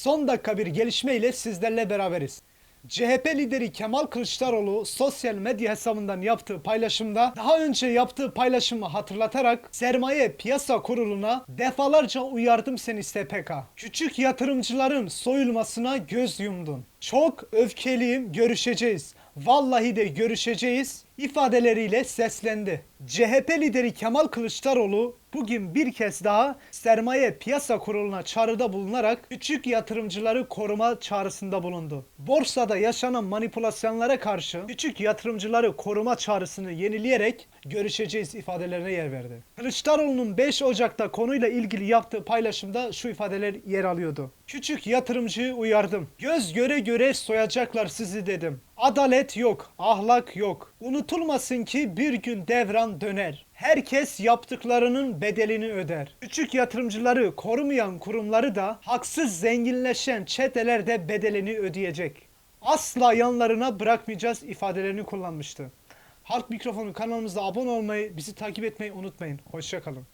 Son dakika bir gelişme ile sizlerle beraberiz. CHP lideri Kemal Kılıçdaroğlu sosyal medya hesabından yaptığı paylaşımda daha önce yaptığı paylaşımı hatırlatarak Sermaye Piyasa Kurulu'na defalarca uyardım seni SPK. Küçük yatırımcıların soyulmasına göz yumdun. Çok öfkeliyim görüşeceğiz. Vallahi de görüşeceğiz ifadeleriyle seslendi. CHP lideri Kemal Kılıçdaroğlu bugün bir kez daha Sermaye Piyasa Kurulu'na çağrıda bulunarak küçük yatırımcıları koruma çağrısında bulundu. Borsada yaşanan manipülasyonlara karşı küçük yatırımcıları koruma çağrısını yenileyerek görüşeceğiz ifadelerine yer verdi. Kılıçdaroğlu'nun 5 Ocak'ta konuyla ilgili yaptığı paylaşımda şu ifadeler yer alıyordu. Küçük yatırımcıyı uyardım. Göz göre göre soyacaklar sizi dedim. Adalet yok, ahlak yok. Unutulmasın ki bir gün devran döner. Herkes yaptıklarının bedelini öder. Küçük yatırımcıları korumayan kurumları da haksız zenginleşen çeteler de bedelini ödeyecek. Asla yanlarına bırakmayacağız ifadelerini kullanmıştı. Halk Mikrofonu kanalımıza abone olmayı, bizi takip etmeyi unutmayın. Hoşçakalın.